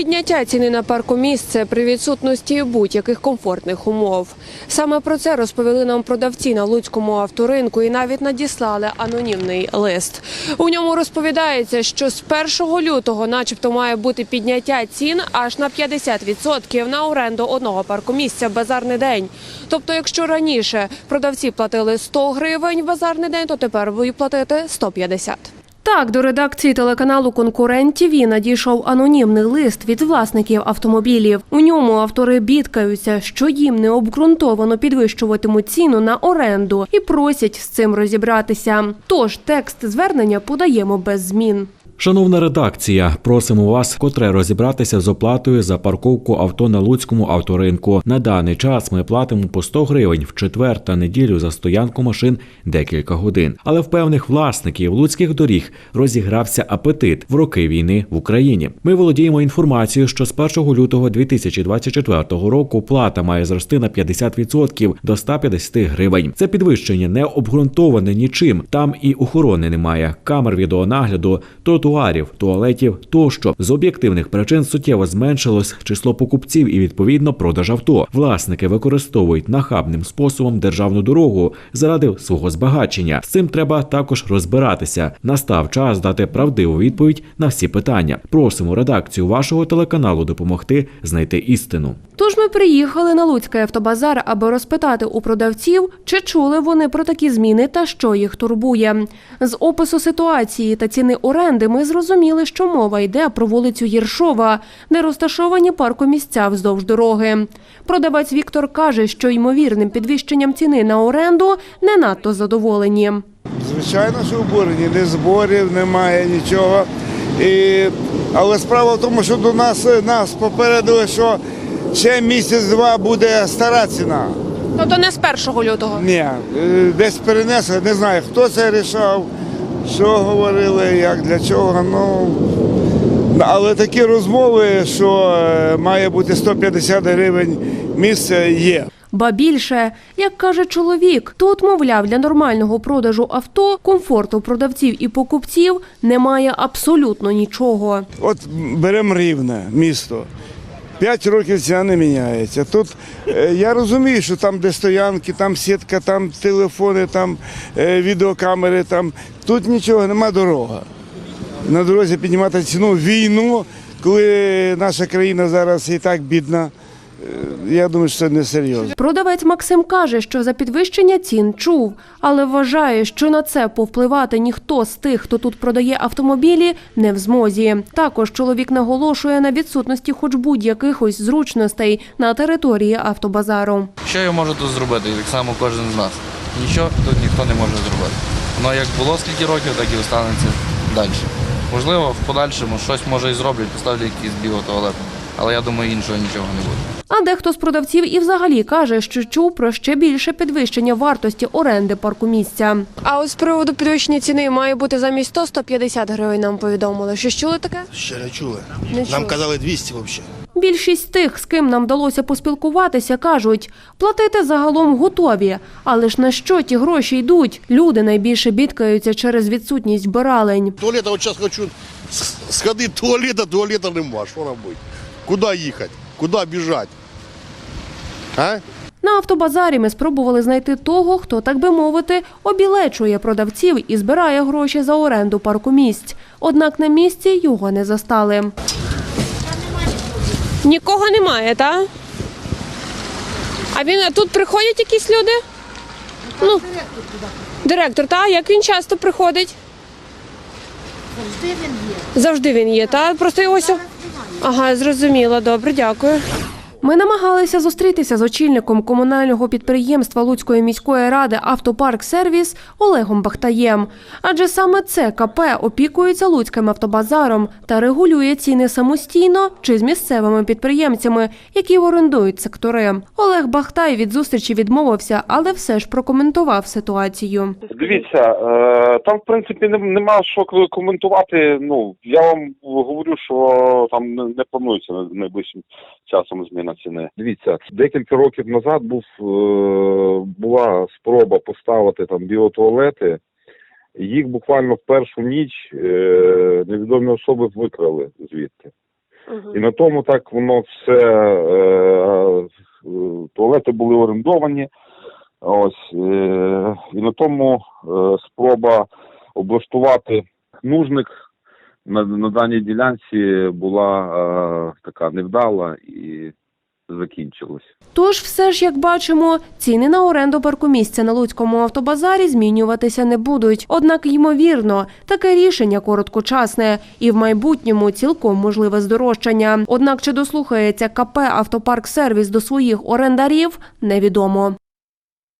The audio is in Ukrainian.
Підняття ціни на паркомісце при відсутності будь-яких комфортних умов. Саме про це розповіли нам продавці на луцькому авторинку і навіть надіслали анонімний лист. У ньому розповідається, що з 1 лютого, начебто, має бути підняття цін аж на 50% на оренду одного паркомісця в базарний день. Тобто, якщо раніше продавці платили 100 гривень в базарний день, то тепер будуть платити 150. Так, до редакції телеканалу Конкурент ТІВІ надійшов анонімний лист від власників автомобілів. У ньому автори бідкаються, що їм необґрунтовано підвищуватимуть ціну на оренду і просять з цим розібратися. Тож текст звернення подаємо без змін. Шановна редакція, просимо вас котре розібратися з оплатою за парковку авто на Луцькому авторинку. На даний час ми платимо по 100 гривень в четвер та неділю за стоянку машин декілька годин. Але в певних власників луцьких доріг розігрався апетит в роки війни в Україні. Ми володіємо інформацією, що з 1 лютого 2024 року плата має зрости на 50% до 150 гривень. Це підвищення не обґрунтоване нічим. Там і охорони немає, камер відеонагляду, тротуарів, туалетів тощо. З об'єктивних причин суттєво зменшилось число покупців і відповідно продаж авто. Власники використовують нахабним способом державну дорогу заради свого збагачення. З цим треба також розбиратися. Настав час дати правдиву відповідь на всі питання. Просимо редакцію вашого телеканалу допомогти знайти істину. Тож ми приїхали на Луцький автобазар, аби розпитати у продавців, чи чули вони про такі зміни та що їх турбує. З опису ситуації та ціни оренди ми зрозуміли, що мова йде про вулицю Єршова, де розташовані паркомісця вздовж дороги. Продавець Віктор каже, що ймовірним підвищенням ціни на оренду не надто задоволені. Звичайно, що обурені, ні зборів немає, нічого. І, але справа в тому, що до нас, нас попередили, що ще місяць-два буде стара ціна. Тобто не з 1 лютого. Ні, е, десь перенесли, не знаю, хто це рішав, що говорили, як для чого. Ну, але такі розмови, що е, має бути 150 гривень місце, є. Ба більше, як каже чоловік, тут, мовляв, для нормального продажу авто, комфорту продавців і покупців немає абсолютно нічого. От беремо рівне місто. П'ять років ціна не міняється. Тут е, я розумію, що там, де стоянки, там сітка, там телефони, там е, відеокамери, там тут нічого, нема дорога. На дорозі піднімати ціну війну, коли наша країна зараз і так бідна. Я думаю, що це не серйозно. Продавець Максим каже, що за підвищення цін чув, але вважає, що на це повпливати ніхто з тих, хто тут продає автомобілі, не в змозі. Також чоловік наголошує на відсутності хоч будь-яких ось зручностей на території автобазару. Що я можу тут зробити? Так само кожен з нас. Нічого тут ніхто не може зробити. Воно як було скільки років, так і останеться далі. Можливо, в подальшому щось може і зроблять, поставлять якийсь біотуалет. Але я думаю, іншого нічого не буде. А дехто з продавців і взагалі каже, що чув про ще більше підвищення вартості оренди паркомісця. А ось з приводу підвищення ціни має бути замість 100-150 гривень. Нам повідомили. Що чули таке? Ще не чули. Не Нам чули. казали 200 взагалі. Більшість тих, з ким нам вдалося поспілкуватися, кажуть, платити загалом готові. Але ж на що ті гроші йдуть? Люди найбільше бідкаються через відсутність вбиралень. Туалета, от зараз хочу сходити в туалет, а туалета нема. Що робити? Куди їхати? Куди біжати? А? На автобазарі ми спробували знайти того, хто, так би мовити, обілечує продавців і збирає гроші за оренду паркомісць. Однак на місці його не застали. Нікого немає, так? А він а тут приходять якісь люди? Ну, директор, так? Як він часто приходить? Завжди він є. Завжди він є, так? Просто його. Ага, зрозуміло, добре, дякую. Ми намагалися зустрітися з очільником комунального підприємства Луцької міської ради Автопарк Сервіс Олегом Бахтаєм. Адже саме це КП опікується Луцьким автобазаром та регулює ціни самостійно чи з місцевими підприємцями, які орендують сектори. Олег Бахтай від зустрічі відмовився, але все ж прокоментував ситуацію. Дивіться, е, там в принципі нема що коментувати. Ну я вам говорю, що там не планується найближчим часом зміна ціни. Дивіться, декілька років назад був е, була спроба поставити там біотуалети. Їх буквально в першу ніч е, невідомі особи викрали звідти. І на тому так воно все е, туалети були орендовані. Ось і на тому спроба облаштувати нужник на, на даній ділянці була така невдала і закінчилась. Тож, все ж, як бачимо, ціни на оренду паркомісця на Луцькому автобазарі змінюватися не будуть. Однак, ймовірно, таке рішення короткочасне і в майбутньому цілком можливе здорожчання. Однак, чи дослухається КП «Автопарк Сервіс» до своїх орендарів, невідомо.